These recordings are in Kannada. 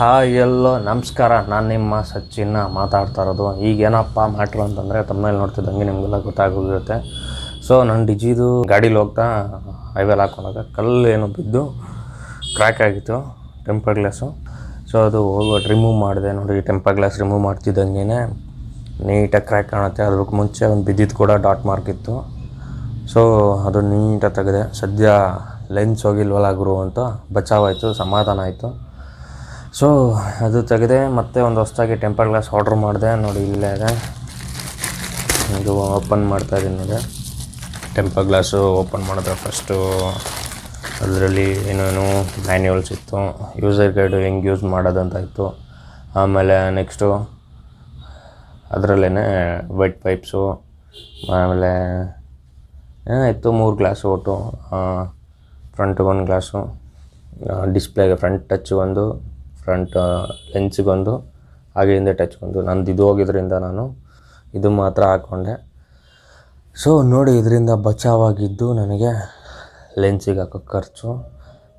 ಹಾಯ್ ಎಲ್ಲೋ ನಮಸ್ಕಾರ, ನಾನು ನಿಮ್ಮ ಸಚಿನ್ನ ಮಾತಾಡ್ತಾ ಇರೋದು. ಈಗ ಏನಪ್ಪ ಮ್ಯಾಟ್ರು ಅಂತಂದರೆ ತಮ್ಮಲ್ಲಿ ನೋಡ್ತಿದ್ದಂಗೆ ನಿಮಗೆಲ್ಲ ಗೊತ್ತಾಗೋಗಿರುತ್ತೆ. ಸೊ ನನ್ನ ಡಿಜಿದು ಗಾಡೀಲಿ ಹೋಗ್ತಾ ಹೈವೇಲಿ ಹಾಕೊಂಡಾಗ ಕಲ್ಲು ಏನೋ ಬಿದ್ದು ಕ್ರ್ಯಾಕ್ ಆಗಿತ್ತು ಟೆಂಪರ್ ಗ್ಲಾಸು ಸೊ ಅದು ರಿಮೂವ್ ಮಾಡಿದೆ ನೋಡಿ ಟೆಂಪರ್ ಗ್ಲಾಸ್ ರಿಮೂವ್ ಮಾಡ್ತಿದ್ದಂಗೆ ನೀಟಾಗಿ ಕ್ರ್ಯಾಕ್ ಕಾಣುತ್ತೆ. ಅದಕ್ಕೆ ಮುಂಚೆ ಒಂದು ಬಿದ್ದಿದ್ದು ಕೂಡ ಡಾಟ್ ಮಾರ್ಕ್ ಇತ್ತು. ಸೊ ಅದು ನೀಟಾಗಿ ತೆಗೆದೆ, ಸದ್ಯ ಲೆನ್ಸ್ ಹೋಗಿಲ್ವಲ್ಲ ಗುರು ಅಂತ ಬಚಾವಾಯಿತು ಸಮಾಧಾನ ಆಯಿತು. ಸೊ ಅದು ತೆಗೆದೆ ಮತ್ತೆ ಒಂದು ಹೊಸ್ದಾಗಿ ಟೆಂಪರ್ ಗ್ಲಾಸ್ ಆರ್ಡ್ರ್ ಮಾಡಿದೆ. ನೋಡಿ, ಇಲ್ಲೇ ಇದೆ. ಇದು ಓಪನ್ ಮಾಡ್ತಾ ಇದ್ದೀನಿ ನೋಡಿ ಟೆಂಪರ್ ಗ್ಲಾಸು ಓಪನ್ ಮಾಡಿದ್ರೆ ಫಸ್ಟು ಅದರಲ್ಲಿ ಏನೇನು ಮ್ಯಾನ್ಯುವಲ್ಸ್ ಇತ್ತು. ಯೂಸರ್ ಗೈಡು ಹೆಂಗೆ ಯೂಸ್ ಮಾಡೋದಂತ ಇತ್ತು ಆಮೇಲೆ ನೆಕ್ಸ್ಟು ಅದರಲ್ಲೇ ವೈಟ್ ಪೈಪ್ಸು ಆಮೇಲೆ ಇತ್ತು ಮೂರು ಗ್ಲಾಸು ಒಟ್ಟು ಫ್ರಂಟ್ ಒಂದು ಗ್ಲಾಸು ಡಿಸ್ಪ್ಲೇಗೆ ಫ್ರಂಟ್ ಟಚ್ ಒಂದು ಫ್ರಂಟ್ ಲೆನ್ಸಿಗೊಂದು, ಹಾಗೆ ಹಿಂದೆ ಟಚ್ ಬಂದು ನಂದು ಇದು ಹೋಗಿದ್ರಿಂದ ನಾನು ಇದು ಮಾತ್ರ ಹಾಕ್ಕೊಂಡೆ ಸೊ ನೋಡಿ ಇದರಿಂದ ಬಚಾವಾಗಿದ್ದು ನನಗೆ ಲೆನ್ಸಿಗೆ ಹಾಕೋ ಖರ್ಚು.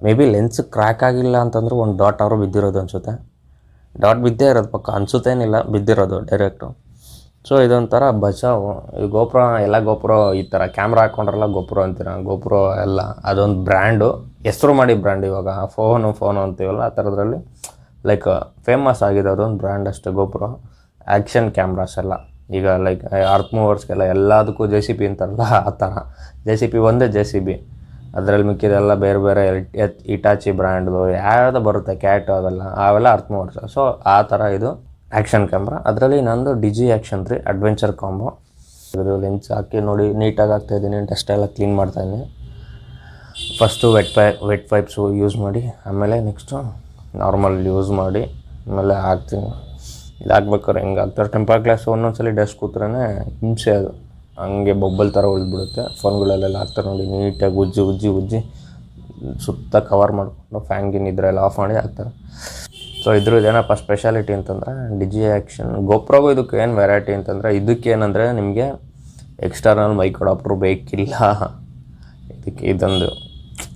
ಮೇ ಬಿ ಲೆನ್ಸ್ ಕ್ರ್ಯಾಕ್ ಆಗಿಲ್ಲ ಅಂತಂದ್ರೆ ಒಂದು ಡಾಟ್ ಅವರು ಬಿದ್ದಿರೋದು ಅನಿಸುತ್ತೆ. ಡಾಟ್ ಬಿದ್ದೇ ಇರೋದು, ಪಕ್ಕ ಅನ್ಸುತ್ತೇನಿಲ್ಲ, ಬಿದ್ದಿರೋದು ಡೈರೆಕ್ಟು ಸೊ ಇದೊಂಥರ ಬಚಾವು. ಈ ಗೋಪುರ, ಎಲ್ಲ ಗೋಪುರ ಈ ಥರ ಕ್ಯಾಮ್ರಾ ಹಾಕ್ಕೊಂಡ್ರಲ್ಲ ಗೋಪುರ ಅಂತೀರ? ಗೋಪುರ ಎಲ್ಲ, ಅದೊಂದು ಬ್ರ್ಯಾಂಡು. ಹೆಸರು ಮಾಡಿ ಬ್ರ್ಯಾಂಡ್ ಇವಾಗ. ಫೋನು ಫೋನು ಅಂತೀವಲ್ಲ ಆ ಥರದ್ರಲ್ಲಿ. ಲೈಕ್ ಫೇಮಸ್ ಆಗಿದೆ ಅದೊಂದು ಬ್ರ್ಯಾಂಡ್ ಅಷ್ಟೇ ಗೋಪುರ. ಆ್ಯಕ್ಷನ್ ಕ್ಯಾಮ್ರಾಸ್ ಎಲ್ಲ. ಈಗ ಲೈಕ್ ಅರ್ತ್ ಮೂವರ್ಸ್ಗೆಲ್ಲ ಎಲ್ಲದಕ್ಕೂ ಜೆ ಸಿ ಪಿ ಅಂತಾರಲ್ಲ, ಆ ಥರ. ಜೆ ಸಿ ಪಿ ಒಂದೇ ಜೆ ಸಿ ಬಿ ಅದರಲ್ಲಿ ಮಿಕ್ಕಿದೆಲ್ಲ ಬೇರೆ ಬೇರೆ ಇಟಾಚಿ ಬ್ರ್ಯಾಂಡ್ದು ಯಾವ್ದು ಬರುತ್ತೆ ಕ್ಯಾಟ್ ಅವೆಲ್ಲ ಅವೆಲ್ಲ ಅರ್ತ್ ಮೂವರ್ಸ್ ಸೊ ಆ ಥರ ಇದು. Action camera. ಅದರಲ್ಲಿ ನಂದು ಡಿಜಿ ಆ್ಯಕ್ಷನ್ ರೀ, ಅಡ್ವೆಂಚರ್ ಕಾಂಬೋ. ಇದು ಲೆನ್ಸ್ ಹಾಕಿ ನೋಡಿ, ನೀಟಾಗಿ ಹಾಕ್ತಾಯಿದ್ದೀನಿ ಡಸ್ಟ್ ಎಲ್ಲ ಕ್ಲೀನ್ ಮಾಡ್ತಾಯಿದ್ದೀನಿ ಫಸ್ಟು ವೆಟ್ ಪೈ ವೆಟ್ ಪೈಪ್ಸು ಯೂಸ್ ಮಾಡಿ, ಆಮೇಲೆ ನೆಕ್ಸ್ಟು ನಾರ್ಮಲ್ ಯೂಸ್ ಮಾಡಿ, ಆಮೇಲೆ ಹಾಕ್ತೀನಿ. ಇದು ಹಾಕ್ಬೇಕಾದ್ರೆ ಹೆಂಗೆ ಹಾಕ್ತಾರೆ ಟೆಂಪರ್ ಗ್ಲಾಸ್ ಒಂದೊಂದ್ಸಲಿ ಡಸ್ಟ್ ಕೂತ್ರೆ ಹಿಂಸೆ ಅದು. ಹಂಗೆ ಬೊಬ್ಬಲ್ ಥರ ಉಳಿದ್ಬಿಡುತ್ತೆ. ಫೋನ್ಗಳಲ್ಲೆಲ್ಲ ಹಾಕ್ತಾರೆ ನೋಡಿ, ನೀಟಾಗಿ ಉಜ್ಜಿ ಉಜ್ಜಿ ಉಜ್ಜಿ, ಸುತ್ತ ಕವರ್ ಮಾಡಿಕೊಂಡು ಫ್ಯಾನ್ ಗಿನ್ ಇದ್ರೆಲ್ಲ ಆಫ್ ಮಾಡಿ ಹಾಕ್ತಾರೆ. ಸೊ ಇದ್ರದ್ದು ಏನಪ್ಪ ಸ್ಪೆಷಾಲಿಟಿ ಅಂತಂದರೆ ಡಿಜಿ ಆ್ಯಕ್ಷನ್ ಗೋಪ್ರೋಗೂ ಇದಕ್ಕೆ ಏನು ವೆರೈಟಿ ಅಂತಂದರೆ ಇದಕ್ಕೆ ಏನಂದರೆ ನಿಮಗೆ ಎಕ್ಸ್ಟರ್ನಲ್ ಮೈಕ್ ಅಡಾಪ್ಟ್ರು ಬೇಕಿಲ್ಲ. ಇದಕ್ಕೆ ಇದೊಂದು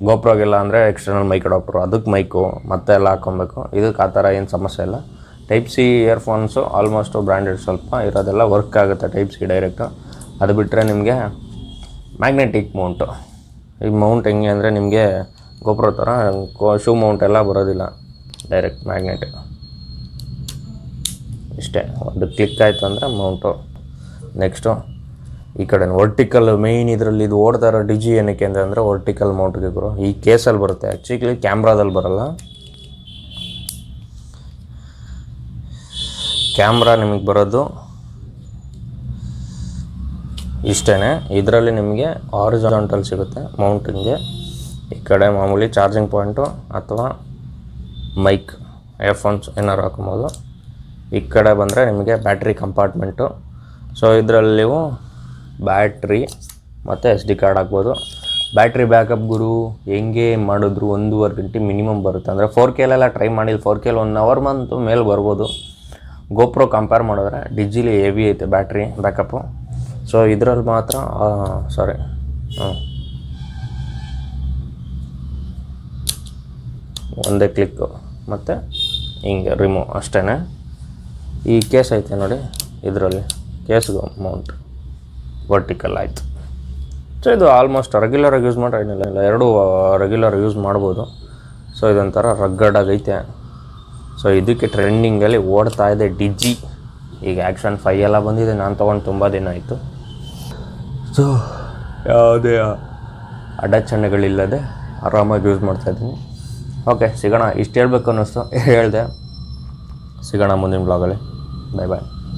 ಗೋಪ್ರೋಗೆಲ್ಲ ಅಂದರೆ ಎಕ್ಸ್ಟರ್ನಲ್ ಮೈಕ್ ಅಡಾಪ್ಟ್ರು ಅದಕ್ಕೆ ಮೈಕು ಮತ್ತೆ ಎಲ್ಲ ಹಾಕ್ಕೊಬೇಕು ಇದಕ್ಕೆ ಆ ಥರ ಏನು ಸಮಸ್ಯೆ ಇಲ್ಲ. Type C earphones almost branded ಸ್ವಲ್ಪ ಇರೋದೆಲ್ಲ ವರ್ಕ್ ಆಗುತ್ತೆ ಟೈಪ್ ಸಿ ಡೈರೆಕ್ಟು ಅದು ಬಿಟ್ಟರೆ ನಿಮಗೆ ಮ್ಯಾಗ್ನೆಟಿಕ್ ಮೌಂಟು ಈ ಮೌಂಟ್ ಹೆಂಗೆ ಅಂದರೆ ನಿಮಗೆ ಗೋಪುರ ಥರ ಕೋ ಶೂ ಮೌಂಟ್ ಎಲ್ಲ ಬರೋದಿಲ್ಲ. ಡೈರೆಕ್ಟ್ ಮ್ಯಾಗ್ನೆಟ್ ಇಷ್ಟೇ. ಒಂದು ಕ್ಲಿಕ್ ಆಯಿತು ಅಂದರೆ ಮೌಂಟು ನೆಕ್ಸ್ಟು ಈ ಕಡೆ ವರ್ಟಿಕಲ್ ಮೇಯ್ನ್ ಇದರಲ್ಲಿ ಇದು ಓಡ್ತಾ ಇರೋ ಡಿಜಿ ಏನಕ್ಕೆ ಅಂದರೆ ವರ್ಟಿಕಲ್ ಮೌಂಟ್ಗೆ ಗುರು. ಈ ಕೇಸಲ್ಲಿ ಬರುತ್ತೆ. ಆ್ಯಕ್ಚುಲಿ ಕ್ಯಾಮ್ರಾದಲ್ಲಿ ಬರಲ್ಲ. ಕ್ಯಾಮ್ರಾ ನಿಮಗೆ ಬರೋದು ಇಷ್ಟೇ ಇದರಲ್ಲಿ ನಿಮಗೆ ಆರಿಜಾಂಟಲ್ ಸಿಗುತ್ತೆ. ಮೌಂಟಿಂಗ್ಗೆ ಈ ಕಡೆ ಮಾಮೂಲಿ ಚಾರ್ಜಿಂಗ್ ಪಾಯಿಂಟು ಅಥವಾ ಮೈಕ್ ಇಯರ್ಫೋನ್ಸ್ ಏನಾರು ಹಾಕೊಬೋದು. ಈ ಕಡೆ ಬಂದರೆ ನಿಮಗೆ ಬ್ಯಾಟ್ರಿ ಕಂಪಾರ್ಟ್ಮೆಂಟು ಸೊ ಇದರಲ್ಲಿ ನೀವು ಬ್ಯಾಟ್ರಿ ಮತ್ತು ಎಸ್ ಡಿ ಕಾರ್ಡ್ ಹಾಕ್ಬೋದು. ಬ್ಯಾಟ್ರಿ ಬ್ಯಾಕಪ್ ಗುರು, ಹೆಂಗೆ ಮಾಡಿದ್ರು ಒಂದೂವರೆ ಗಂಟೆ ಮಿನಿಮಮ್ ಬರುತ್ತೆ. ಅಂದರೆ ಫೋರ್ ಕೆಲೆಲ್ಲ ಟ್ರೈ ಮಾಡಿಲ್ಲ. ಫೋರ್ ಕೆಲ್ ಒನ್ ಅವರ್ ಮಂತು ಮೇಲೆ ಬರ್ಬೋದು. ಗೋಪ್ರೋ ಕಂಪೇರ್ ಮಾಡಿದ್ರೆ ಡಿಜಿಲಿ ಹೆವಿ ಐತೆ ಬ್ಯಾಟ್ರಿ ಬ್ಯಾಕಪ್ಪು ಸೊ ಇದರಲ್ಲಿ ಮಾತ್ರ ಸಾರಿ ಹ್ಞೂ ಒಂದೇ ಕ್ಲಿಕ್ಕು ಮತ್ತು ಹಿಂಗೆ ರಿಮೂವ್ ಅಷ್ಟೇ ಈ ಕೇಸ್ ಐತೆ ನೋಡಿ, ಇದರಲ್ಲಿ ಕೇಸ್ಗೆ ಅಮೌಂಟ್ ವರ್ಟಿಕಲ್ ಆಯಿತು. ಸೊ ಇದು ಆಲ್ಮೋಸ್ಟ್ ರೆಗ್ಯುಲರಾಗಿ ಯೂಸ್ ಮಾಡ್ರೆ ಏನಿಲ್ಲ, ಇಲ್ಲ, ಎರಡೂ ರೆಗ್ಯುಲರ್ ಯೂಸ್ ಮಾಡ್ಬೋದು. ಸೊ ಇದೊಂಥರ ರಗ್ಗಡಾಗೈತೆ ಸೊ ಇದಕ್ಕೆ ಟ್ರೆಂಡಿಂಗಲ್ಲಿ ಓಡ್ತಾ ಇದೆ ಡಿಜಿ ಈಗ ಆ್ಯಕ್ಷನ್ ಫೈ ಎಲ್ಲ ಬಂದಿದೆ, ನಾನು ತೊಗೊಂಡು ತುಂಬ ದಿನ ಆಯಿತು. ಸೊ ಯಾವುದೇ ಅಡಚಣೆಗಳಿಲ್ಲದೆ ಆರಾಮಾಗಿ ಯೂಸ್ ಮಾಡ್ತಾಯಿದ್ದೀನಿ ಓಕೆ ಸಿಗೋಣ. ಇಷ್ಟು ಹೇಳ್ಬೇಕು ಅನ್ನಿಸ್ತು. ಹೇಳಿದೆ. ಸಿಗೋಣ ಮುಂದಿನ ಬ್ಲಾಗಲ್ಲಿ ಬಾಯ್ ಬಾಯ್